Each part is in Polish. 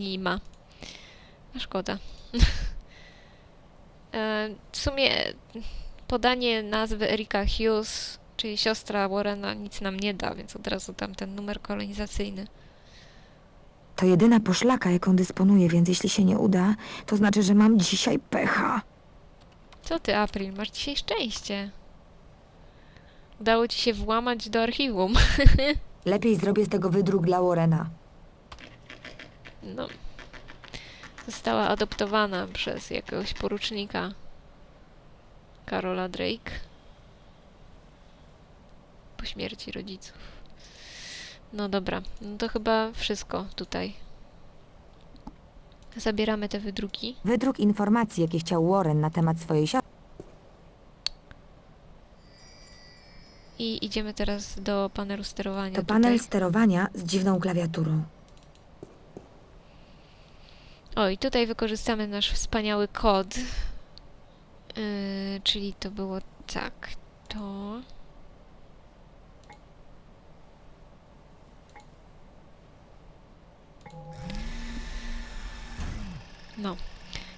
nie ma. A szkoda. E, w sumie podanie nazwy Erika Hughes, czyli siostra Warrena, nic nam nie da, więc od razu tam ten numer kolonizacyjny. To jedyna poszlaka, jaką dysponuję, więc jeśli się nie uda, to znaczy, że mam dzisiaj pecha. Co ty, April, masz dzisiaj szczęście. Udało ci się włamać do archiwum. Lepiej zrobię z tego wydruk dla Warrena. No. Została adoptowana przez jakiegoś porucznika. Karola Drake. Po śmierci rodziców. No dobra, no to chyba wszystko tutaj. Zabieramy te wydruki. Wydruk informacji, jakie chciał Warren na temat swojej siostry. I idziemy teraz do panelu sterowania. To tutaj. panel sterowania z dziwną klawiaturą. O, i tutaj wykorzystamy nasz wspaniały kod. Yy, czyli to było tak, to. No.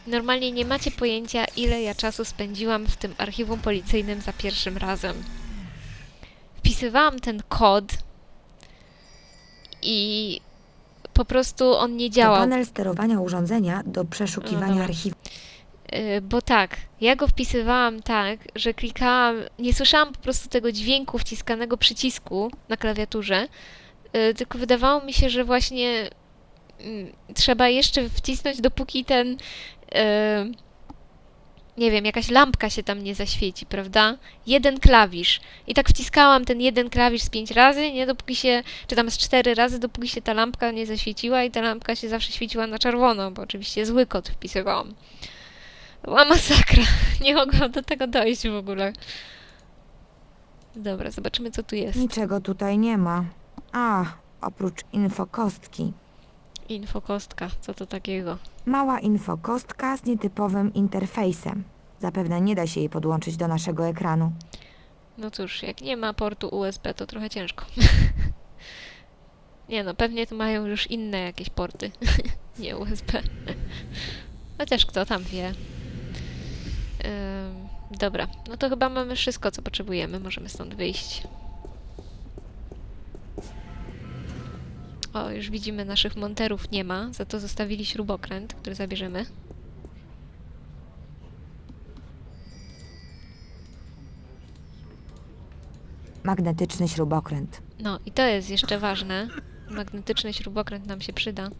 Normalnie nie macie pojęcia, ile ja czasu spędziłam w tym archiwum policyjnym za pierwszym razem. Wpisywałam ten kod i po prostu on nie To działał. panel sterowania urządzenia do przeszukiwania dobra. archiwum. Y, Bo tak, ja go wpisywałam tak, że klikałam, nie słyszałam po prostu tego dźwięku wciskanego przycisku na klawiaturze, y, tylko wydawało mi się, że właśnie mm, trzeba jeszcze wcisnąć, dopóki ten, y, nie wiem, jakaś lampka się tam nie zaświeci, prawda? Jeden klawisz. I tak wciskałam ten jeden klawisz z pięć razy, nie? Dopóki się, czy tam z cztery razy, dopóki się ta lampka nie zaświeciła i ta lampka się zawsze świeciła na czerwono, bo oczywiście zły kod wpisywałam. Była masakra. Nie mogłam do tego dojść w ogóle. Dobra, zobaczymy co tu jest. Niczego tutaj nie ma. A, oprócz infokostki. Infokostka, co to takiego? Mała infokostka z nietypowym interfejsem. Zapewne nie da się jej podłączyć do naszego ekranu. No cóż, jak nie ma portu USB, to trochę ciężko. nie no, pewnie tu mają już inne jakieś porty. nie USB. Chociaż kto tam wie. Ym, dobra, no to chyba mamy wszystko, co potrzebujemy. Możemy stąd wyjść. O, już widzimy, naszych monterów nie ma, za to zostawili śrubokręt, który zabierzemy. Magnetyczny śrubokręt. No i to jest jeszcze ważne. Magnetyczny śrubokręt nam się przyda.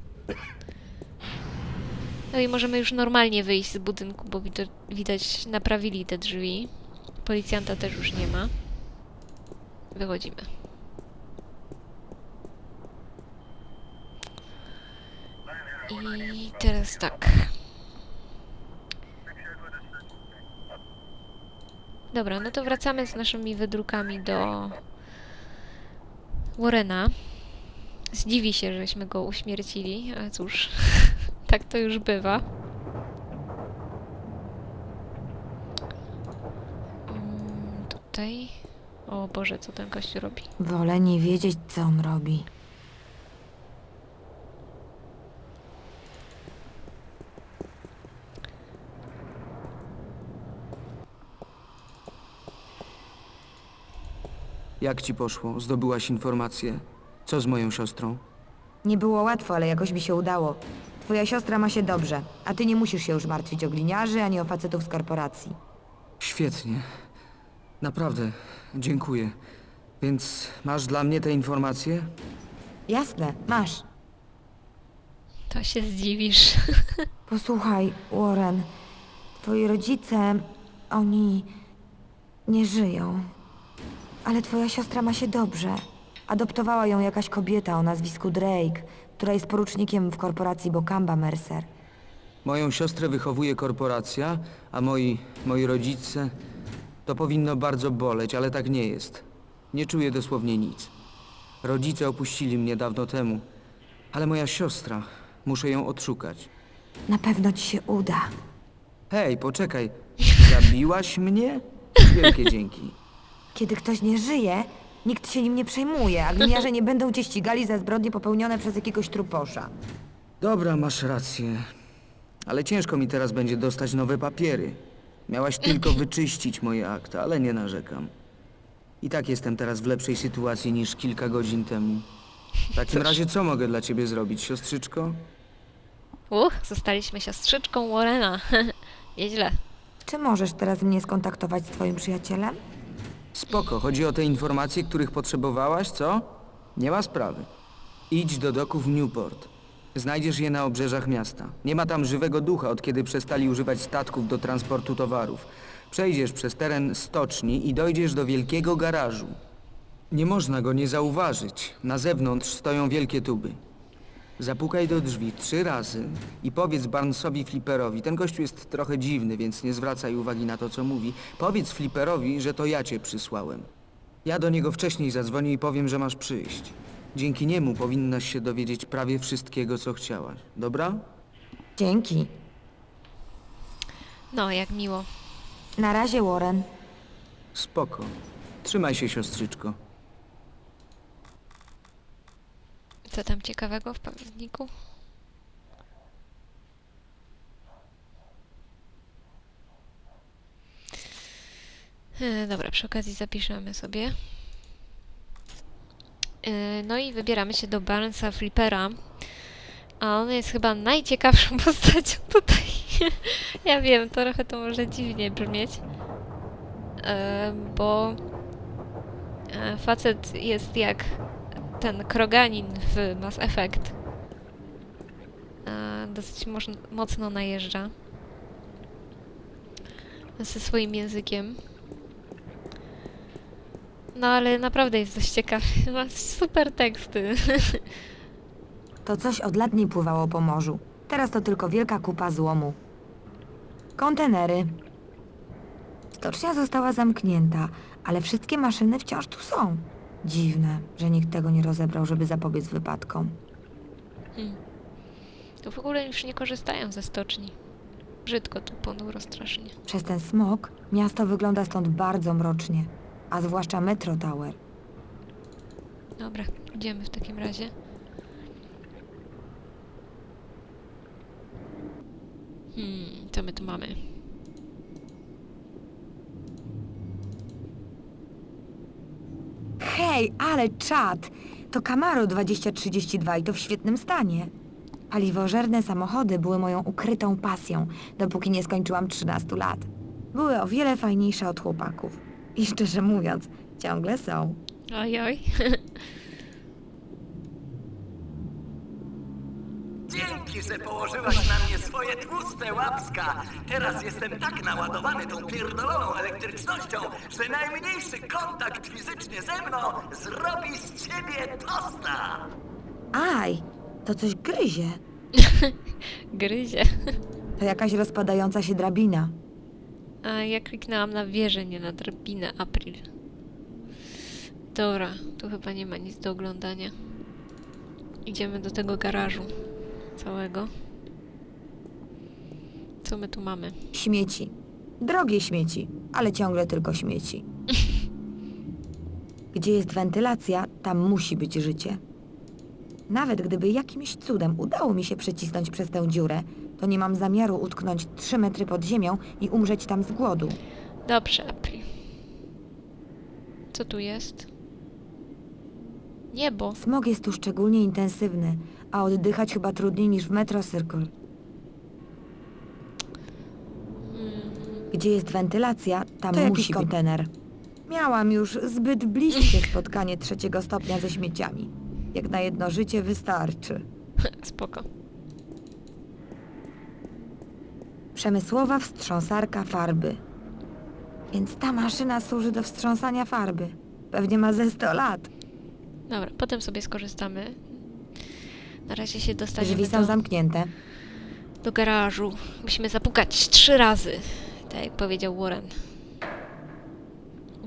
No i możemy już normalnie wyjść z budynku, bo widać, naprawili te drzwi. Policjanta też już nie ma. Wychodzimy. I teraz tak. Dobra, no to wracamy z naszymi wydrukami do Warrena. Zdziwi się, żeśmy go uśmiercili, ale cóż, tak to już bywa. Mm, Tutaj. O Boże, co ten gościu robi? Wolę nie wiedzieć, co on robi. Jak ci poszło? Zdobyłaś informacje? Co z moją siostrą? Nie było łatwo, ale jakoś mi się udało. Twoja siostra ma się dobrze, a ty nie musisz się już martwić o gliniarzy ani o facetów z korporacji. Świetnie. Naprawdę, dziękuję. Więc masz dla mnie te informacje? Jasne, masz. To się zdziwisz. Posłuchaj, Warren. Twoi rodzice, oni nie żyją. Ale twoja siostra ma się dobrze. Adoptowała ją jakaś kobieta o nazwisku Drake, która jest porucznikiem w korporacji Bokamba Mercer. Moją siostrę wychowuje korporacja, a moi, moi rodzice... To powinno bardzo boleć, ale tak nie jest. Nie czuję dosłownie nic. Rodzice opuścili mnie dawno temu, ale moja siostra... Muszę ją odszukać. Na pewno ci się uda. Hej, poczekaj. Zabiłaś mnie? Wielkie dzięki. Kiedy ktoś nie żyje, nikt się nim nie przejmuje, a gliniarze nie będą cię ścigali za zbrodnie popełnione przez jakiegoś truposza. Dobra, masz rację. Ale ciężko mi teraz będzie dostać nowe papiery. Miałaś tylko wyczyścić moje akta, ale nie narzekam. I tak jestem teraz w lepszej sytuacji niż kilka godzin temu. W takim razie co mogę dla ciebie zrobić, siostrzyczko? Uch, zostaliśmy siostrzyczką Warrena. Nieźle. Czy możesz teraz mnie skontaktować z twoim przyjacielem? Spoko, chodzi o te informacje, których potrzebowałaś, co? Nie ma sprawy. Idź do doków Newport. Znajdziesz je na obrzeżach miasta. Nie ma tam żywego ducha, od kiedy przestali używać statków do transportu towarów. Przejdziesz przez teren stoczni i dojdziesz do wielkiego garażu. Nie można go nie zauważyć. Na zewnątrz stoją wielkie tuby. Zapukaj do drzwi trzy razy i powiedz Barnesowi Flipperowi, ten gościu jest trochę dziwny, więc nie zwracaj uwagi na to, co mówi. Powiedz Flipperowi, że to ja cię przysłałem. Ja do niego wcześniej zadzwonię i powiem, że masz przyjść. Dzięki niemu powinnaś się dowiedzieć prawie wszystkiego, co chciałaś. Dobra? Dzięki. No, jak miło. Na razie, Warren. Spoko. Trzymaj się, siostrzyczko. Co tam ciekawego w pamiętniku? E, Dobra, przy okazji zapiszemy sobie. E, No i wybieramy się do Barnesa Flippera. A on jest chyba najciekawszą postacią tutaj. ja wiem, trochę to może dziwnie brzmieć. E, Bo e, facet jest jak ten Kroganin w Mass Effect. E, dosyć mocno najeżdża. Ze swoim językiem. No ale naprawdę jest dość ciekawy. Ma super teksty. To coś od lat nie pływało po morzu. Teraz to tylko wielka kupa złomu. Kontenery. Stocznia została zamknięta, ale wszystkie maszyny wciąż tu są. Dziwne, że nikt tego nie rozebrał, żeby zapobiec wypadkom. To w ogóle już nie korzystają ze stoczni. Brzydko tu ponuro strasznie. Przez ten smog miasto wygląda stąd bardzo mrocznie, a zwłaszcza Metro Tower. Dobra, idziemy w takim razie. Hmm, co my tu mamy? Hej, ale czad! To Camaro 2032 i to w świetnym stanie. Paliwożerne samochody były moją ukrytą pasją, dopóki nie skończyłam 13 lat. Były o wiele fajniejsze od chłopaków. I szczerze mówiąc, ciągle są. Oj, oj. Dzięki, że położyłaś na mnie swoje tłuste łapska. Teraz jestem tak naładowany tą pierdoloną elektrycznością, że najmniejszy kontakt fizyczny ze mną zrobi z ciebie tosta. Aj, to coś gryzie. Gryzie. To jakaś rozpadająca się drabina. A ja kliknęłam na wieżę, nie na drabinę April. Dobra, tu chyba nie ma nic do oglądania. Idziemy do tego garażu całego. Co my tu mamy? Śmieci. Drogie śmieci, ale ciągle tylko śmieci. Gdzie jest wentylacja, tam musi być życie. Nawet gdyby jakimś cudem udało mi się przecisnąć przez tę dziurę, to nie mam zamiaru utknąć trzy metry pod ziemią i umrzeć tam z głodu. Dobrze, April. Co tu jest? Niebo. Smog jest tu szczególnie intensywny, a oddychać chyba trudniej niż w Metro Circle. Gdzie jest wentylacja, tam To musi jakiś być kontener. Miałam już zbyt bliskie spotkanie trzeciego stopnia ze śmieciami. Jak na jedno życie wystarczy. Spoko. Przemysłowa wstrząsarka farby. Więc ta maszyna służy do wstrząsania farby. Pewnie ma ze 100 lat. Dobra, potem sobie skorzystamy. Na razie się dostaniemy Drzwi są do, zamknięte. do garażu. Musimy zapukać trzy razy, tak jak powiedział Warren.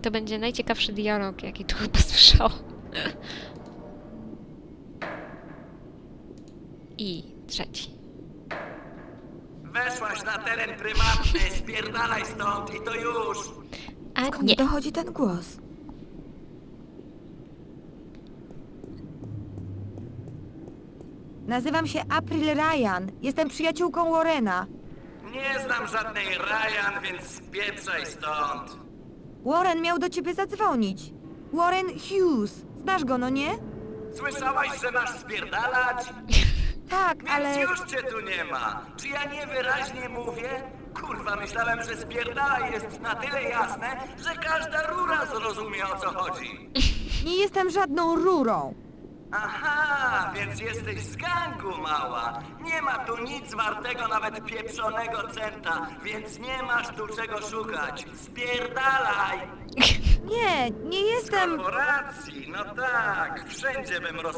To będzie najciekawszy dialog, jaki tu chyba słyszałam. I trzeci. Weszłaś na teren prywatny, spierdalaj stąd i to już. A Skąd nie. dochodzi ten głos? Nazywam się April Ryan. Jestem przyjaciółką Warrena. Nie znam żadnej Ryan, więc spieprzaj stąd. Warren miał do ciebie zadzwonić. Warren Hughes. Znasz go, no nie? Słyszałaś, że masz spierdalać? Tak, Więc ale... już cię tu nie ma. Czy ja niewyraźnie mówię? Kurwa, myślałem, że spierdala jest na tyle jasne, że każda rura zrozumie o co chodzi. Nie jestem żadną rurą. Aha, więc jesteś z gangu, mała. Nie ma tu nic wartego, nawet pieprzonego centa, więc nie masz tu czego szukać. Spierdalaj! Nie, nie jestem... Korporacji, no tak, wszędzie bym roz